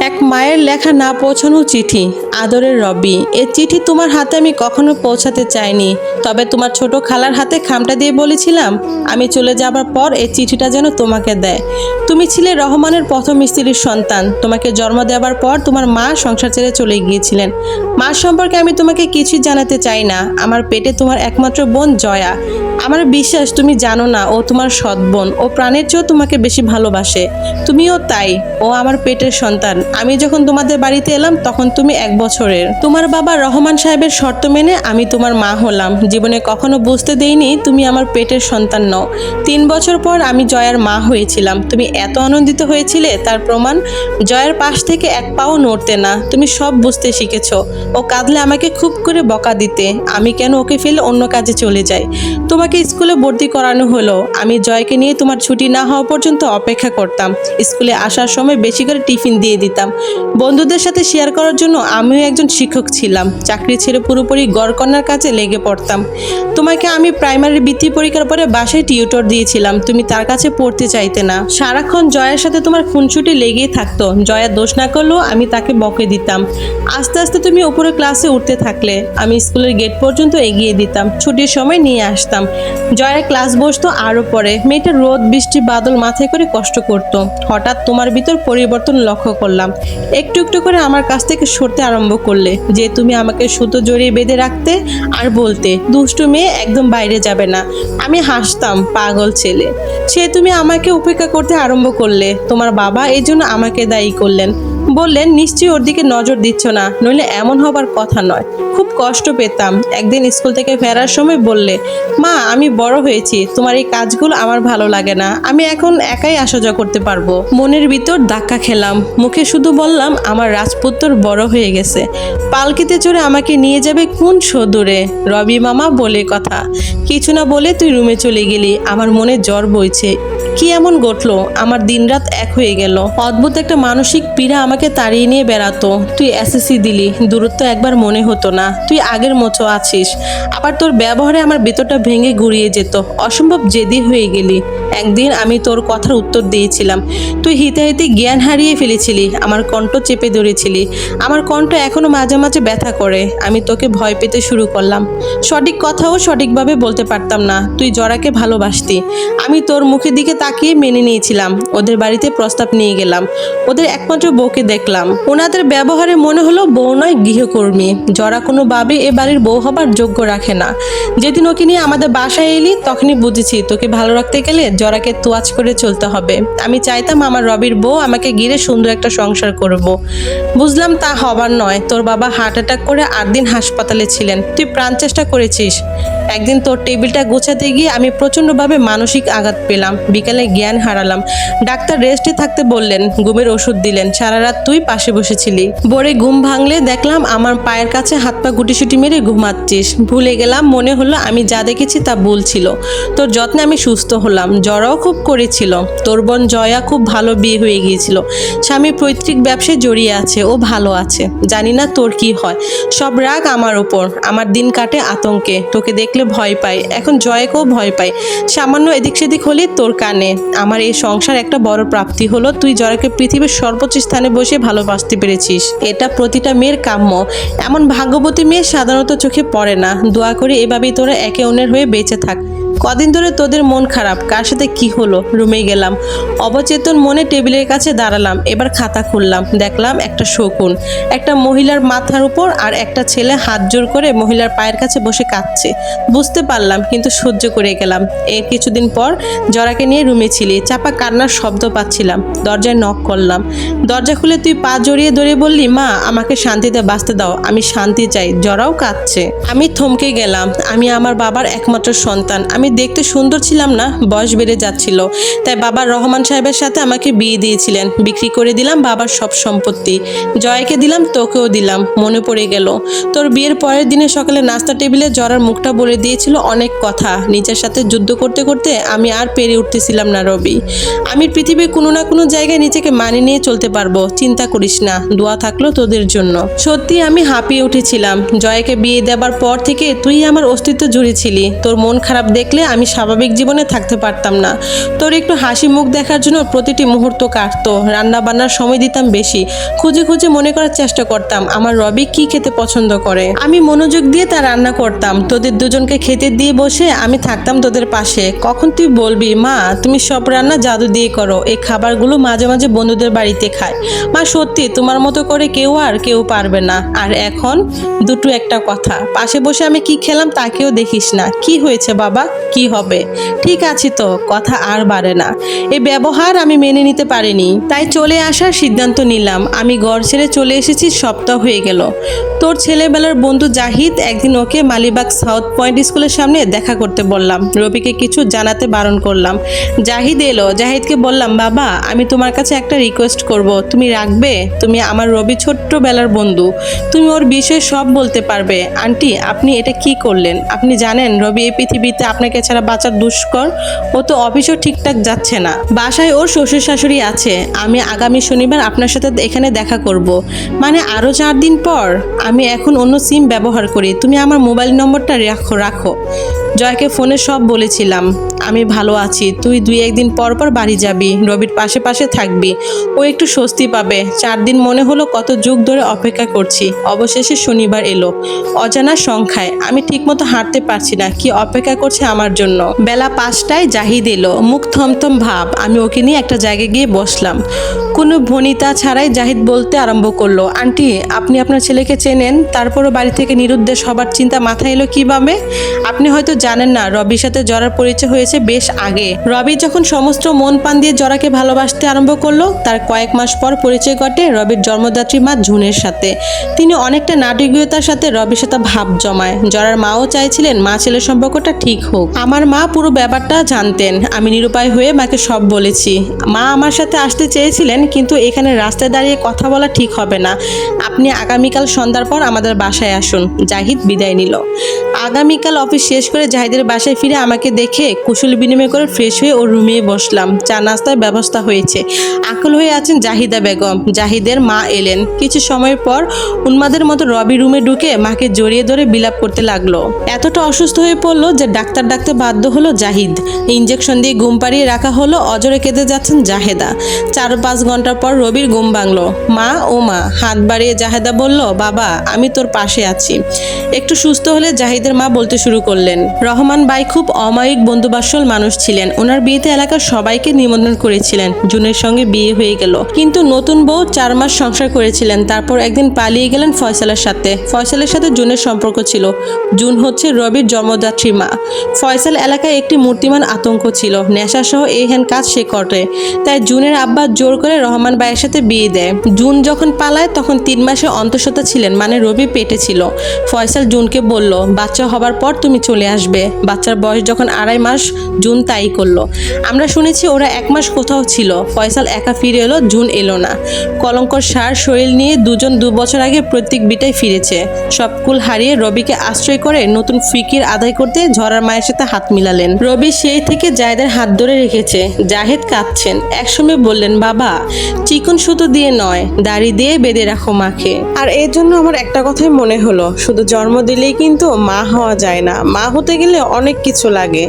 এক মায়ের লেখা না পৌঁছানো চিঠি, আদরের রবি এ চিঠি তোমার হাতে আমি কখনো পৌঁছাতে চাইনি। তবে তোমার ছোট খালার হাতে খামটা দিয়ে বলেছিলাম, আমি চলে যাবার পর এই চিঠিটা যেন তোমাকে দেয়। তুমি ছিলে রহমানের প্রথম স্ত্রীর সন্তান। তোমাকে জন্ম দেওয়ার পর তোমার মা সংসার ছেড়ে চলে গিয়েছিলেন। মা সম্পর্কে আমি তোমাকে কিছুই জানাতে চাই না। আমার পেটে তোমার একমাত্র বোন জয়া। আমার বিশ্বাস, তুমি জানো না, ও তোমার সৎ বোন। ও প্রাণের চেয়েও তোমাকে বেশি ভালোবাসে। তুমিও তাই, ও আমার পেটের সন্তান। আমি যখন তোমাদের বাড়িতে এলাম, তখন তুমি এক বছরের। তোমার বাবা রহমান সাহেবের শর্ত মেনে আমি তোমার মা হলাম। জীবনে কখনো বুঝতে দেইনি তুমি আমার পেটের সন্তান নও। তিন বছর পর আমি জয়ার মা হয়েছিলাম। তুমি এত আনন্দিত হয়েছিলে, তার প্রমাণ জয়ের পাশ থেকে এক পাও নড়তে না। তুমি সব বুঝতে শিখেছ। ও কাঁদলে আমাকে খুব করে বকা দিতে। আমি কেন ওকে ফেলে অন্য কাজে চলে যাই? তোমাকে স্কুলে ভর্তি করানো হলো। আমি জয়কে নিয়ে তোমার ছুটি না হওয়া পর্যন্ত অপেক্ষা করতাম। স্কুলে আসার সময় বেশি করে টিফিন দিয়ে দিতাম। বন্ধুদের সাথে শেয়ার করার জন্য আমিও একজন শিক্ষক ছিলাম। চাকরি ছেড়ে পুরোপুরি গড়কন্যার কাছে লেগে পড়তাম। তোমাকে আমি প্রাইমারি বৃত্তি পরীক্ষার পরে বাসায় টিউটর দিয়েছিলাম। তুমি তার কাছে পড়তে চাইতে না। সারাক্ষণ জয়ের সাথে তোমার খুনছুটি লেগেই থাকতো। জয়া দোষ না করলেও আমি তাকে বকে দিতাম। আস্তে আস্তে তুমি উপরে ক্লাসে উঠতে থাকলে। আমি স্কুলের গেট পর্যন্ত এগিয়ে দিতাম। ছুটির সময় নিয়ে আসতাম। জয়ের ক্লাস বসতো আরও পরে। মেয়েটা রোদ, বৃষ্টি, বাদল মাথায় করে কষ্ট করত। হঠাৎ তোমার ভিতর পরিবর্তন লক্ষ্য করলাম। একটু একটু করে আমার কাছ থেকে সরতে আরম্ভ করলে, যে তুমি আমাকে সুতো জড়িয়ে বেঁধে রাখতে আর বলতে, দুষ্টু মেয়ে একদম বাইরে যাবে না। আমি হাসতাম, পাগল ছেলে। সে তুমি আমাকে উপেক্ষা করতে আরম্ভ করলে। তোমার বাবা এই জন্য আমাকে দায়ী করলেন। বললেন, নিশ্চয়ই ওর দিকে নজর দিচ্ছ না, নইলে এমন হবার কথা নয়। খুব কষ্ট পেতাম। একদিন স্কুল থেকে ফেরার সময় বললে, মা, আমি বড় হয়েছি, তোমার এই কাজগুলো আমার ভালো লাগে না, আমি এখন একাই আসা যাওয়া করতে পারব। মনের ভিতর ধাক্কা খেলাম। মুখে শুধু বললাম, আমার রাজপুত্র বড় হয়ে গেছে, পালকিতে চড়ে আমাকে নিয়ে যাবে কোন সদূরে? রবি মামা বলে কথা, কিছু না বলে তুই রুমে চলে গেলি, আমার মনে জ্বর বইছে। কি এমন ঘটলো? আমার দিনরাত এক হয়ে গেল। অদ্ভুত একটা মানসিক পীড়া আমাকে তাড়িয়ে নিয়ে বেড়াতো। তুই এসএসসি দিলি, দূরত্ব একবার মনে হতো না। তুই আগের মতো আছিস। আবার তোর ব্যবহারে আমার ভেতরটা ভেঙে গুড়িয়ে যেত। অসম্ভব জেদি হয়ে গেলি। একদিন আমি তোর কথার উত্তর দিয়েছিলাম। তুই হিতে হিতে জ্ঞান হারিয়ে ফেলেছিলি, আমার কণ্ঠ চেপে ধরেছিলি। আমার কণ্ঠ এখনও মাঝে মাঝে ব্যথা করে। আমি তোকে ভয় পেতে শুরু করলাম। সঠিক কথাও সঠিকভাবে বলতে পারতাম না। তুই জরাকে ভালোবাসতি। আমি তোর মুখের দিকে তাকিয়ে মেনে নিয়েছিলাম। ওদের বাড়িতে প্রস্তাব নিয়ে গেলাম। ওদের একমাত্র বউকে দেখলাম। ওনাদের ব্যবহারে মনে হলো বউ নয়, গৃহকর্মী। জরা কোনোভাবে এ বাড়ির বউ হবার যোগ্য রাখে না। যেদিন ওকে নিয়ে আমাদের বাসায় এলি, তখনই বুঝেছি তোকে ভালো রাখতে গেলে জরাকে তোয়াজ করে চলতে হবে। আমি চাইতাম আমার রবির বউ আমাকে ঘিরে সুন্দর একটা সংসার করব। বুঝলাম তা হবার নয়। তোর বাবা হার্ট অ্যাটাক করে আট দিন হাসপাতালে ছিলেন। তুই প্রাণ চেষ্টা করেছিস। একদিন তোর টেবিলটা গোছাতে গিয়ে আমি প্রচণ্ডভাবে মানসিক আঘাত পেলাম। বিকালে জ্ঞান হারালাম। ডাক্তার রেস্টে থাকতে বললেন, ঘুমের ওষুধ দিলেন, সারা রাত তুই পাশে বসেছিলি। ভোরে ঘুম ভাঙলে দেখলাম আমার পায়ের কাছে হাত পা গুটিসুটি মেরে ঘুমাচ্ছিস। ভুলে গেলাম, মনে হলো আমি যা দেখেছি তা ভুল ছিল। তোর যত্নে আমি সুস্থ হলাম, জ্বরও খুব করেছিল। তোর বোন জয়া খুব ভালো বিয়ে হয়ে গিয়েছিল। স্বামী পৈতৃক ব্যবসায় জড়িয়ে আছে, ও ভালো আছে। জানি না তোর কি হয়। সব রাগ আমার ওপর। আমার দিন কাটে আতঙ্কে। তোকে দেখলে ভয় পাই। এখন জয়কেও ভয় পাই। সামান্য এদিক সেদিক হলে তোর কানে। আমার এই সংসার একটা বড় প্রাপ্তি হলো, তুই জয়কে পৃথিবীর সর্বোচ্চ স্থানে বসে ভালোবাসতে পেরেছিস। এটা প্রতিটা মেয়ের কাম্য। এমন ভাগ্যবতী মেয়ে সাধারণত চোখে পড়ে না। দোয়া করে এভাবেই তোরা একে অন্যের হয়ে বেঁচে থাক। কদিন ধরে তোদের মন খারাপ, কার সাথে কি হলো? রুমে গেলাম। অবচেতন মনে টেবিলের কাছে দাঁড়ালাম, এবার খাতা খুললাম, দেখলাম একটা শকুন, একটা মহিলার মাথার উপর আর একটা ছেলে হাত জোর করে মহিলার পায়ের কাছে বসে কাঁদছে। বুঝতে পারলাম, কিন্তু সহ্য করে গেলাম। এর কিছুদিন পর জরাকে নিয়ে রুমে ছিলি, চাপা কান্নার শব্দ পাচ্ছিলাম, দরজায় নক করলাম। দরজা খুলে তুই পা জড়িয়ে ধরে বললি, মা, আমাকে শান্তিতে বাঁচতে দাও, আমি শান্তি চাই। জরাও কাঁদছে। আমি থমকে গেলাম, আমি আমার বাবার একমাত্র সন্তান, আমি দেখতে সুন্দর ছিলাম না, বয়স বেড়ে যাচ্ছিল। তাই বাবা রহমান সাহেবের সাথে আমাকে বিয়ে দিয়েছিলেন। বিক্রি করে দিলাম বাবার সব সম্পত্তি। জয়কে দিলাম, তোকেও দিলাম। মনে পড়ে গেল। তোর বিয়ের পরের দিনে সকালে নাস্তা টেবিলে জরার মুখটা বলে দিয়েছিল অনেক কথা। নিজের সাথে যুদ্ধ করতে করতে আমি আর পেরে উঠতেছিলাম না, রবি। আমি পৃথিবীর কোনো না কোনো জায়গায় নিজেকে মানিয়ে নিয়ে চলতে পারব। চিন্তা করিস না, দোয়া থাকল তোদের জন্য। সত্যি আমি হাঁপিয়ে উঠেছিলাম। জয়কে বিয়ে দেবার পর থেকে তুই আমার অস্তিত্ব জুড়েছিলি। তোর মন খারাপ দেখলে আমি স্বাভাবিক জীবনে থাকতে পারতাম না। তোর একটু হাসি মুখ দেখার জন্য প্রতিটি মুহূর্ত কাটতো। রান্না বান্নার সময় দিতাম বেশি। খুঁজে খুঁজে মনে করার চেষ্টা করতাম, আমার রবি কি খেতে পছন্দ করে? আমি মনোযোগ দিয়ে তা রান্না করতাম। তোদের দুজনকে খেতে দিয়ে বসে আমি থাকতাম তোদের পাশে। কখন তুই বলবি, মা, তুমি সব রান্না জাদু দিয়ে করো। এই খাবারগুলো মাঝে মাঝে বন্ধুদের বাড়িতে খায়। মা, সত্যি, তোমার মতো করে কেউ আর কেউ পারবে না। আর এখন? দুটো একটা কথা। পাশে বসে আমি কি খেলাম তাকেও দেখিস না। কি হয়েছে, বাবা? কি হবে? ঠিক আছে তো, কথা আর বাড়ে না। এ ব্যবহার আমি মেনে নিতে পারিনি। তাই চলে আসার সিদ্ধান্ত নিলাম। আমি ঘর ছেড়ে চলে এসেছি, সপ্তাহ হয়ে গেল। তোর ছেলেবেলার বন্ধু জাহিদ একদিন ওকে মালিবাগ সাউথ পয়েন্ট স্কুলের সামনে দেখা করতে বললাম। রবিকে কিছু জানাতে বারণ করলাম। জাহিদ এলো। জাহিদকে বললাম, বাবা, আমি তোমার কাছে একটা রিকোয়েস্ট করব। তুমি রাখবে? তুমি আমার রবি ছোট্টবেলার বন্ধু। তুমি ওর বিষয়ে সব বলতে পারবে। আন্টি, আপনি এটা কি করলেন? আপনি জানেন রবি এই পৃথিবীতে আপনাকে ছাড়া বাঁচার দুষ্কর, ও তো অফিসও ঠিকঠাক যাচ্ছে না। বাসায় ওর শ্বশুর শাশুড়ি আছে। আমি আগামী শনিবার আপনার সাথে এখানে দেখা করব। মানে আরও চার দিন পর? আমি এখন অন্য সিম ব্যবহার করি। তুমি আমার মোবাইল নম্বরটা রাখো রাখো। জয়কে ফোনে সব বলেছিলাম, আমি ভালো আছি, তুই দুই একদিন পর পর বাড়ি যাবি, রবির পাশে পাশে থাকবি, ও একটু স্বস্তি পাবে, চার দিন মনে হলো কত যুগ ধরে অপেক্ষা করছি, অবশেষে শনিবার এলো, অজানা সংখ্যায়, আমি ঠিকমতো হাঁটতে পারছি না, কি অপেক্ষা করছে আমার জন্য? বেলা পাঁচটায় জাহিদ এলো, মুখ থমথম ভাব, আমি ওকে নিয়ে একটা জায়গায় গিয়ে বসলাম, কোনো ভনিতা ছাড়াই জাহিদ বলতে আরম্ভ করল, আন্টি, আপনি আপনার ছেলেকে চেনেন, তারপরও বাড়ি থেকে নিরুদ্দেশ হবার চিন্তা মাথায় এলো কীভাবে? আপনি হয়তো জানেন না, রবির সাথে জরার পরিচয় হয়েছে বেশ আগে। রবি যখন সমস্ত মন পান দিয়ে জরাকে ভালোবাসতে আরম্ভ করল, তার কয়েক মাস পর পরিচয় ঘটে রবির জন্মদাত্রী মা ঝুনের সাথে। তিনি অনেকটা নাটকীয়তার সাথে রবির সাথে ভাব জমায়। জরার মাও চাইছিলেন মা ছেলের সম্পর্কটা ঠিক হোক। আমার মা পুরো ব্যাপারটা জানতেন। আমি নিরুপায় হয়ে মাকে সব বলেছি। মা আমার সাথে আসতে চেয়েছিলেন, কিন্তু এখানে রাস্তায় দাঁড়িয়ে কথা বলা ঠিক হবে না। আপনি আগামীকাল সন্ধ্যার পর আমাদের বাসায় আসুন। জাহিদ বিদায় নিল। আগামীকাল অফিস শেষ করে জাহিদের বাসায় ফিরে আমাকে দেখে কুশল বিনিময় করে ফ্রেশ হয়ে ওর রুমে বসলাম। চা নাস্তার ব্যবস্থা হয়েছে। আকল হয়ে আছেন জাহিদা বেগম। জাহিদের মা এলেন। কিছু সময় পর উন্মাদের মতো রবি রুমে ঢুকে মাকে জড়িয়ে ধরে বিলাপ করতে লাগল। এতটা অসুস্থ হয়ে পড়ল যে ডাক্তার ডাকতে বাধ্য হলো জাহিদ। ইঞ্জেকশন দিয়ে ঘুম পাড়িয়ে রাখা হলো অজরে কেঁদে যাচ্ছেন জাহেদা। চার পাঁচ ঘণ্টা পর রবির ঘুম ভাঙলো। মা ও মা, হাত বাড়িয়ে জাহেদা বলল, বাবা, আমি তোর পাশে আছি। একটু সুস্থ হলে জাহিদের মা বলতে শুরু করলেন, রহমান বাই খুব অমায়িক বন্ধুবাসল মানুষ ছিলেন। ওনার বিয়েতে এলাকার সবাইকে নিমন্ত্রণ করেছিলেন। জুনের সঙ্গে বিয়ে হয়ে গেল। কিন্তু নতুন বউ চার মাস সংসার করেছিলেন। তারপর একদিন পালিয়ে গেলেন ফয়সালের সাথে। ফয়সালের সাথে জুনের সম্পর্ক ছিল। জুন হচ্ছে রবির জন্মদাত্রী মা। ফয়সাল এলাকায় একটি মূর্তিমান আতঙ্ক ছিল। নেশা সহ এই হ্যান কাজ সে করে। তাই জুনের আব্বা জোর করে রহমান ভাইয়ের সাথে বিয়ে দেয়। জুন যখন পালায়, তখন তিন মাসে অন্তঃসত্ত্বা ছিলেন মানে রবি পেটে ছিল। ফয়সাল জুনকে বলল, বাচ্চা হবার পর তুমি চলে আসবে। বাচ্চার বয়স যখন আড়াই মাস, জুন তাই করল। আমরা শুনেছি ওরা এক মাস কোথাও ছিল। ফয়সাল একা ফিরে এলো, জুন এলো না। কলঙ্কর সার শরীর নিয়ে দুজন দু বছর আগে প্রত্যেক বিটায় ফিরেছে। সব কুল হারিয়ে রবিকে আশ্রয় করে নতুন ফিকির আদায় করতে ঝরার মায়ের সাথে হাত মিলালেন। রবি সেই থেকে জাহেদের হাত ধরে রেখেছে। জাহেদ কাঁদছেন। একসময় বললেন, বাবা, চিকন সুতো দিয়ে নয়, দাড়ি দিয়ে বেঁধে রাখো মাকে। আর এর জন্য আমার একটা কথাই মনে হলো। শুধু জন্ম দিলেই কিন্তু মা হওয়া যায় না। মা হতে গেলে অনেক কিছু লাগে।